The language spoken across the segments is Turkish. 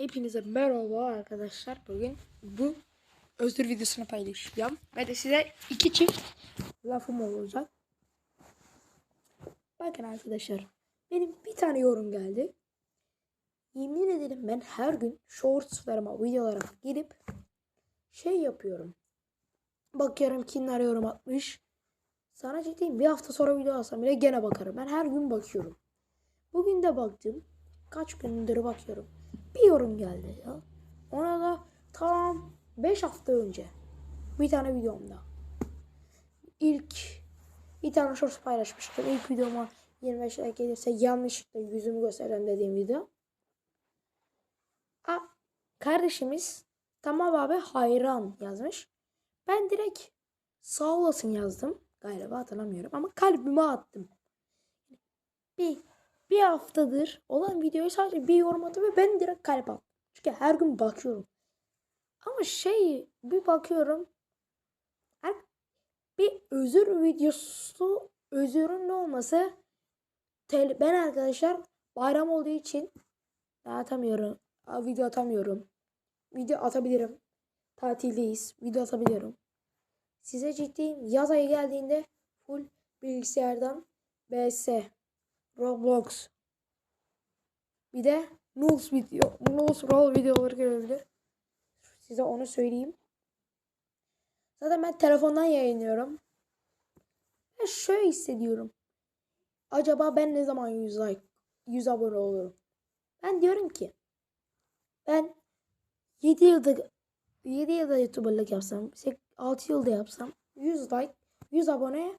Hepinize merhaba arkadaşlar. Bugün bu özür videosunu paylaşacağım. Ve de size iki çift lafım olacak. Bakın arkadaşlar. Benim bir tane yorum geldi. Yemin ederim ben her gün shortslarıma, videolarıma girip şey yapıyorum. Bakıyorum kimler yorum atmış. Sana ciddiyim bir hafta sonra video alsam bile gene bakarım. Ben her gün bakıyorum. Bugün de baktım. Kaç gündür bakıyorum. Bir yorum geldi ya. Ona da tam 5 hafta önce. Bir tane videomda. İlk bir tane shorts paylaşmıştım. İlk videoma 25 like gelirse yanlışlıkla yüzümü gösteren dediğim video. A, kardeşimiz tamam abi hayran yazmış. Ben direkt sağ olasın yazdım. Galiba hatırlamıyorum ama kalbime attım. Bir, bir haftadır olan videoyu sadece bir yorum attım ve ben direkt kalp attım. Çünkü her gün bakıyorum. Ama şey bir bakıyorum. Her, bir özür videosu özürün ne olması ben arkadaşlar bayram olduğu için atamıyorum. Video atamıyorum. Video atabilirim. Tatildeyiz. Video atabiliyorum. Size ciddiyim. Yaz ayı geldiğinde full bilgisayardan BS, Roblox, bir de Nulls video, Nulls roll videoları gelebilir. Size onu söyleyeyim. Zaten ben telefondan yayınlıyorum. Ben şöyle hissediyorum. Acaba ben ne zaman 100 like, 100 abone olurum? Ben diyorum ki ben 7 yılda 7 yılda YouTuber'lık yapsam, 6 yılda yapsam 100 like, 100 abone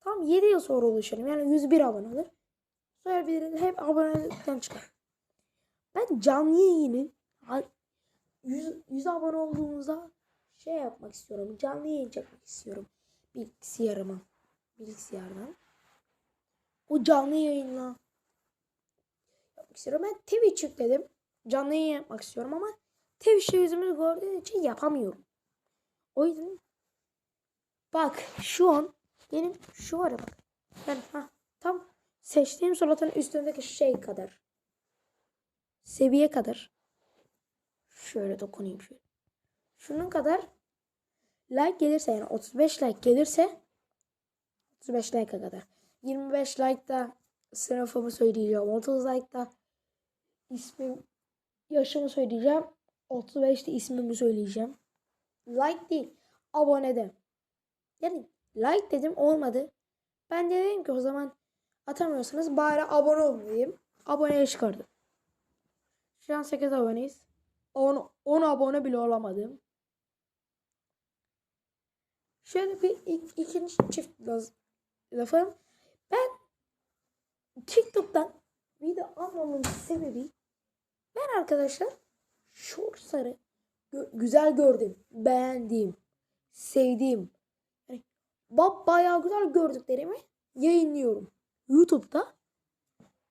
tam 7 yıl sonra ulaşırım. Yani 101 abone olur. Bir hep abonelikten çıkar. Ben canlı yayını 100, 100 abone olduğumuzda şey yapmak istiyorum. Canlı yayın çekmek istiyorum. Bilgisayarıma. Bilgisayardan. O canlı yayınla yapmak istiyorum. Ben Twitch yükledim. Canlı yayın yapmak istiyorum ama Twitch'te yüzümü gördüğün için yapamıyorum. O yüzden bak şu an benim şu ara bak. Ben ha tam seçtiğim suratın üstündeki şey kadar. Seviye kadar. Şöyle dokunayım şöyle. Şunun kadar like gelirse yani 35 like gelirse 35 like'a kadar. 25 like'da sınıfımı söyleyeceğim. 30 like'da ismim yaşımı söyleyeceğim. 35'te ismimi söyleyeceğim. Like değil. Abonede. Yani like dedim olmadı. Ben de dedim ki o zaman atamıyorsanız bari abone olun diyeyim. Aboneye çıkardım. Şu an 8 aboneyiz. 10, 10 abone bile olamadım. Şöyle bir ik, ikinci çift laz- lafım. Ben TikTok'tan video almamın sebebi ben arkadaşlar shortsları gö- güzel gördüm, beğendiğim, sevdiğim, yani ba- bayağı güzel gördüklerimi yayınlıyorum. YouTube'da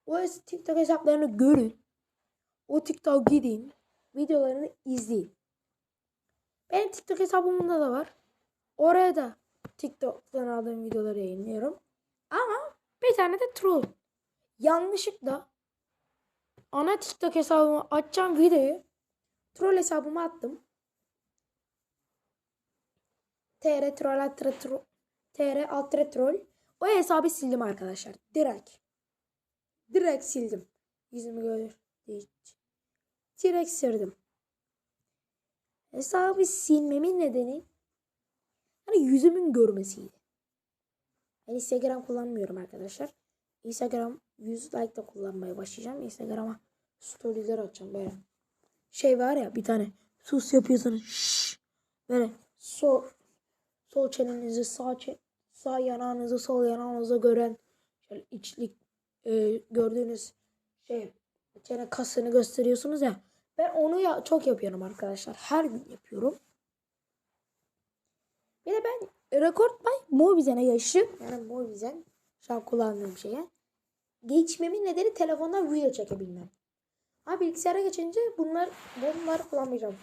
o TikTok hesaplarını görün. O TikTok gideyim. Videolarını izleyin. Benim TikTok hesabımda da var. Oraya da TikTok'tan aldığım videoları yayınlıyorum. Ama bir tane de troll. Yanlışlıkla ana TikTok hesabımı açacağım videoyu troll hesabıma attım. TR troll altre tro- TR altre troll. O hesabı sildim arkadaşlar. Direkt. Direkt sildim. Yüzümü için. Direkt sildim. Hesabı silmemin nedeni hani yüzümün görmesiydi. Ben Instagram kullanmıyorum arkadaşlar. Instagram 100 like da kullanmaya başlayacağım. Instagram'a storyler atacağım böyle. Şey var ya bir tane sus yapıyorsanız şşş böyle sol sol çenenizi sağ çe- sağ yanağınızı sol yanağınıza gören şöyle içlik e, gördüğünüz şey çene kasını gösteriyorsunuz ya. Ben onu ya çok yapıyorum arkadaşlar. Her gün yapıyorum. Bir de ben Record by Mobizen'e yaşım. Yani Mobizen şu an kullandığım şeye. Geçmemin nedeni telefondan video çekebilmem. Ha bilgisayara geçince bunlar bunlar kullanmayacağım.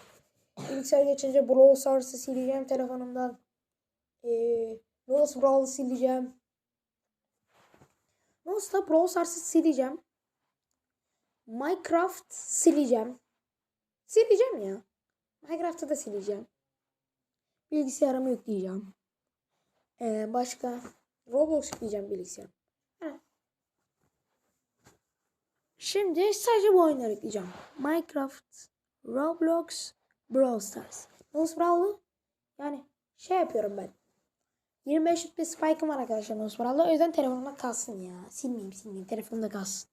Bilgisayara geçince Brawl Stars'ı sileceğim telefonumdan. Ee, Nose Brawl'ı sileceğim. Nose'da Brawl Stars'ı sileceğim. Minecraft sileceğim. Sileceğim ya. Minecraft'ta da sileceğim. Bilgisayarımı yükleyeceğim. Ee, başka Roblox yükleyeceğim bilgisayarım. Şimdi sadece bu oyunları yükleyeceğim. Minecraft, Roblox, Brawl Stars. Nasıl Brawl'u? Yani şey yapıyorum ben. 25 bir spike'ım var arkadaşlar Brawl'da. O yüzden telefonumda kalsın ya. Silmeyeyim silmeyeyim. Telefonumda kalsın.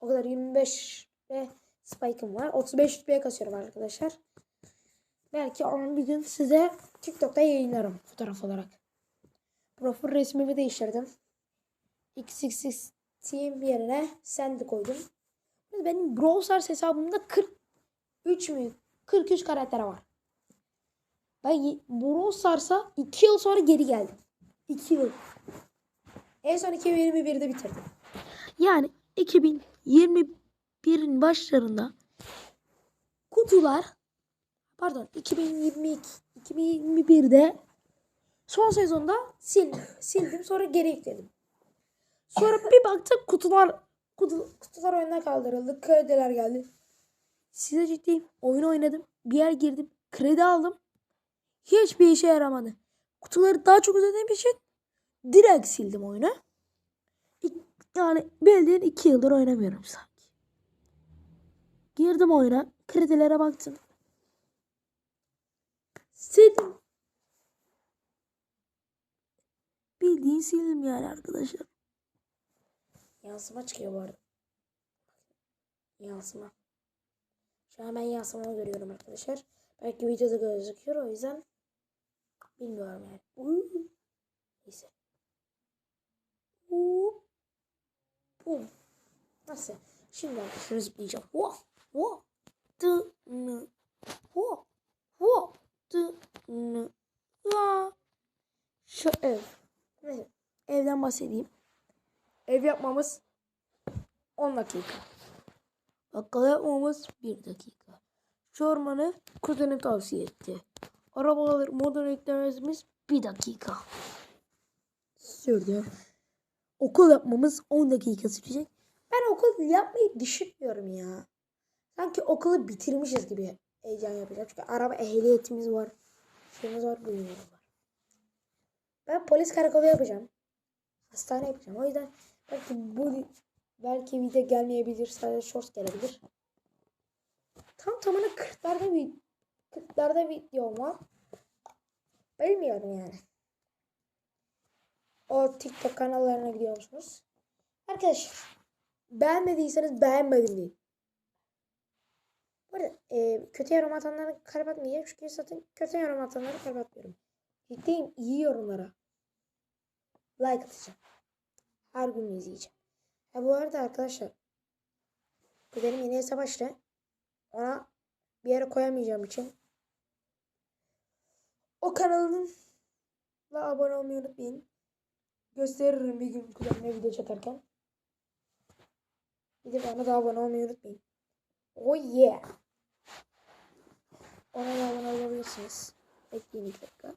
O kadar 25 ve spike'ım var. 35 rütbeye kasıyorum arkadaşlar. Belki onu bir gün size TikTok'ta yayınlarım fotoğraf olarak. Profil resmimi değiştirdim. XXX team yerine Sandy koydum. Benim Brawl Stars hesabımda 43 mü 43 karakter var. Ben Brawl Stars'a 2 yıl sonra geri geldim. 2 yıl. En son 2021'de bitirdim. Yani 2021'in başlarında kutular pardon 2022 2021'de son sezonda sil, sildim sonra geri yükledim. Sonra bir baktık kutular kutu, kutular oyundan kaldırıldı. Krediler geldi. Size ciddiyim. Oyun oynadım. Bir yer girdim. Kredi aldım. Hiçbir işe yaramadı. Kutuları daha çok ödediğim için direkt sildim oyunu. Yani bildiğin iki yıldır oynamıyorum sanki. Girdim oyuna. Kredilere baktım. Sildim. Bildiğin sildim yani arkadaşlar. Yansıma çıkıyor bu arada. Yansıma. Şu an ben yansımayı görüyorum arkadaşlar. Belki videoda gözüküyor o yüzden bilmiyorum yani. Uuu. Neyse. Uuu. Bum. Nasıl? Şimdi arkadaşlar zıplayacağım. Wo. Wo. Tı. Nı. Wo. Wo. Tı. Nı. La. Şu ev. Neyse. Evden bahsedeyim. Ev yapmamız 10 dakika. Bakkal yapmamız 1 dakika. Şu ormanı kuzenim tavsiye etti. Arabalar modern eklememiz 1 dakika. Sürdü. Okul yapmamız 10 dakika sürecek. Ben okul yapmayı düşünmüyorum ya. Sanki okulu bitirmişiz gibi heyecan yapacağım. Çünkü araba ehliyetimiz var. Şeyimiz var, buyumuz var. Ben polis karakolu yapacağım. Hastane yapacağım. O yüzden belki bu belki video gelmeyebilir. Sadece shorts gelebilir. Tam tamına 40'larda bir 40'larda video var. Bilmiyorum yani. O TikTok kanallarına gidiyor musunuz? Arkadaşlar beğenmediyseniz beğenmedim deyin. Bu arada e, kötü yorum atanları kalp. Çünkü zaten kötü yorum atanları kalp atmıyorum. Ciddiyim iyi yorumlara. Like atacağım. Her gün izleyeceğim. Ha bu arada arkadaşlar bu benim yeni hesap açtı. Ona bir yere koyamayacağım için o kanalın abone olmayı unutmayın. Gösteririm bir gün kuzenime video çekerken. Bir de bana da abone olmayı unutmayın. Oh yeah. Ona da abone olabilirsiniz. Bekleyin iki dakika.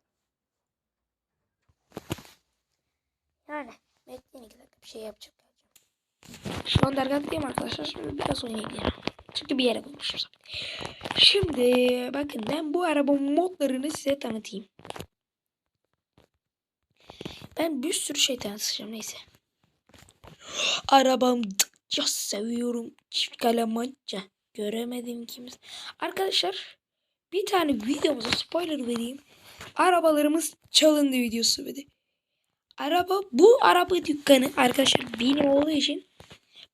Yani bekleyin iki dakika bir şey yapacak. Şu an dergâhdayım arkadaşlar. Şimdi biraz oynayabilirim. Çünkü bir yere bulmuşum. Şimdi bakın ben bu araba modlarını size tanıtayım. Ben bir sürü şey tanıtacağım neyse. Arabam ya seviyorum. Çift kalamanca. Göremedim kimse. Arkadaşlar bir tane videomuza spoiler vereyim. Arabalarımız çalındı videosu dedi. Araba bu araba dükkanı arkadaşlar benim olduğu için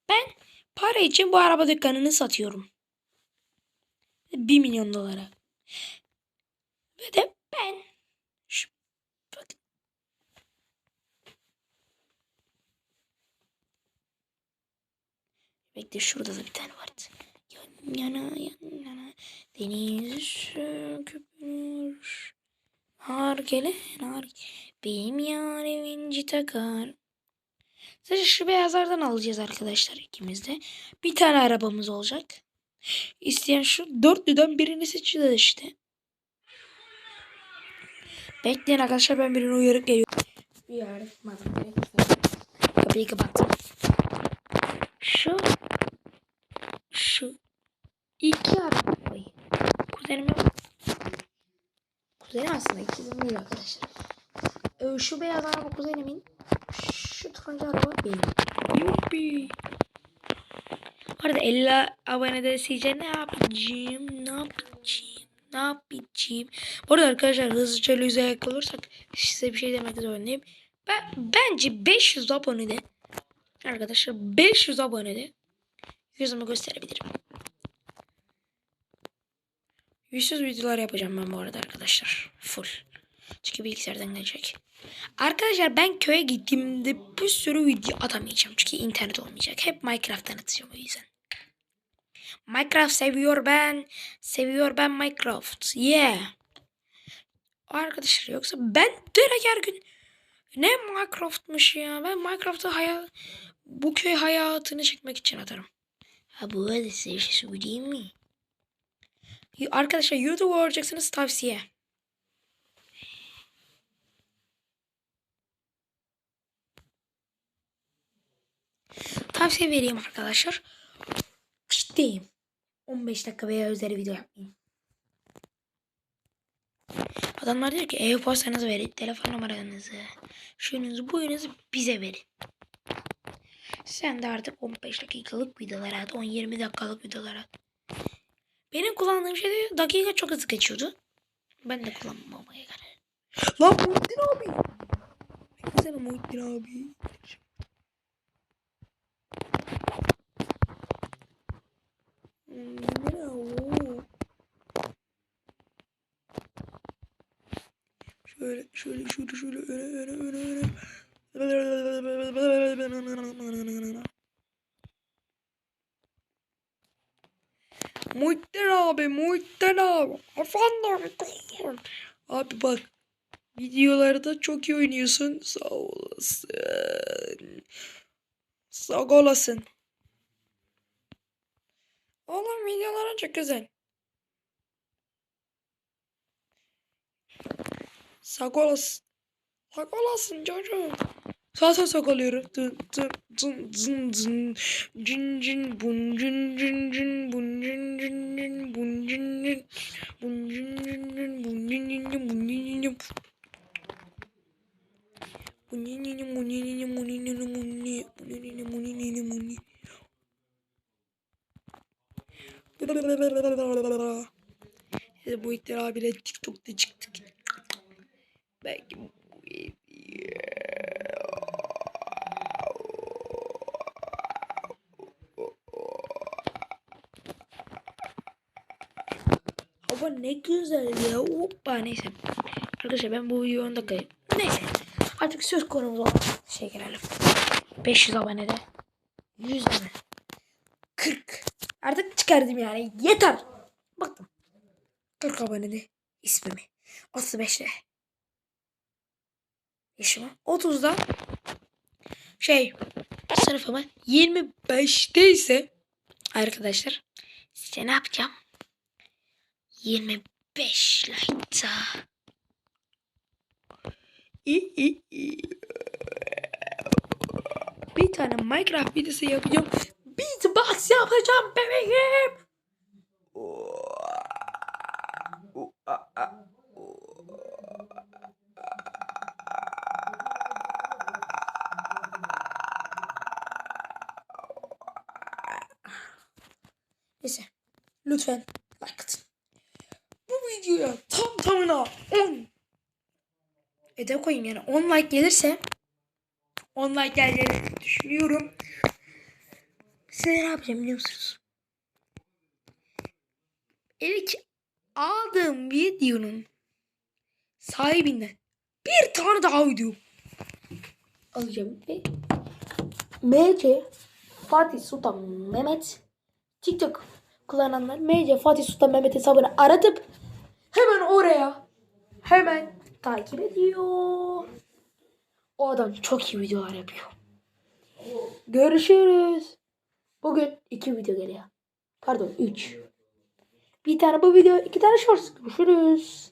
ben para için bu araba dükkanını satıyorum. 1 milyon dolara. Ve de ben şu, bakın. Bekle şurada da bir tane vardı. Yan yana yan yana deniz köpürür. Har gelen har benim yarim inci takar. Sadece şu beyazlardan alacağız arkadaşlar ikimiz de. Bir tane arabamız olacak. İsteyen şu dörtlüden birini seçeceğiz işte. Bekleyin arkadaşlar ben birini uyarıp geliyorum. Uyarıp Kapıyı kapattım. Şu şu iki arabayı kuzenim yok. Kuzenim aslında ikizim değil arkadaşlar. Ee, şu beyaz araba kuzenimin. Turuncu araba benim. Yuppi. Bu arada 50 abonede sizce ne yapacağım? Ne yapacağım? Ne yapacağım? Bu arada arkadaşlar hızlıca yüzeye kalırsak size bir şey demek zorundayım. Ben, bence 500 abonede arkadaşlar 500 abonede yüzümü gösterebilirim. Yüzsüz videolar yapacağım ben bu arada arkadaşlar. Full. Çünkü bilgisayardan gelecek. Arkadaşlar ben köye gittiğimde bir sürü video atamayacağım. Çünkü internet olmayacak. Hep Minecraft'tan atacağım o yüzden. Minecraft seviyor ben. Seviyor ben Minecraft. Yeah. Arkadaşlar yoksa ben direkt her gün ne Minecraft'mış ya. Ben Minecraft'ı hayal bu köy hayatını çekmek için atarım. Ha bu arada size bir şey söyleyeyim mi? Arkadaşlar YouTube olacaksınız tavsiye. Tavsiye vereyim arkadaşlar. Ciddiyim. 15 dakika veya üzeri video yapmayın. Adamlar diyor ki e-postanızı verin, telefon numaranızı, şunuzu, buyunuzu bize verin. Sen de artık 15 dakikalık videolar at, 10-20 dakikalık videolar at. Benim kullandığım şey dakika çok hızlı geçiyordu. Ben de kullanmamaya karar. Lan Muhittin abi. Beklesene Muhittin abi. Şöyle şöyle şöyle şöyle öne öne öne öne. Muhittin abi, Muhittin abi. Efendim. Abi bak. Videolarda çok iyi oynuyorsun. Sağ olasın. Sağ olasın. Oğlum videoların çok güzel. Sağ olasın. Sağ olasın çocuğum. Sağ sağ sağ oluyorum. Dın dın dın dın dın. Cin cin bun cin cin cin bun cin cin. Bun cin cin cin bun cin cin cin bun cin cin cin. Bun cin cin cin bun cin cin cin bun cin cin cin bun cin. Bun cin cin cin bun cin cin cin bun cin. Biz bu İhtir abiyle TikTok'ta çıktık. Belki bu Hava ne güzel ya. Hoppa neyse. Arkadaşlar ben bu videoyu 10 dakika Neyse. Artık söz konumuz olan şey gelelim. 500 abonede. 100 mi? 40. Artık çıkardım yani. Yeter. Baktım. 40 abonede ismimi. 35'te. Yaşımı. 30'da şey sınıfıma 25'te ise arkadaşlar size ne yapacağım? 25 like'ta. İyi, iyi, iyi. Bir tane Minecraft videosu yapacağım. Beatbox yapacağım bebeğim. Neyse. Lütfen like atın. Videoya tam tamına 10 Ede koyayım yani 10 like gelirse 10 like geleceğini düşünüyorum. Size ne yapacağım biliyor musunuz? İlk aldığım videonun sahibinden bir tane daha video alacağım. Ve MC Fatih Sultan Mehmet TikTok kullananlar MC Fatih Sultan Mehmet hesabını aratıp hemen oraya hemen takip ediyor. O adam çok iyi videolar yapıyor. Görüşürüz. Bugün iki video geliyor. Pardon üç. Bir tane bu video, iki tane shorts. Görüşürüz.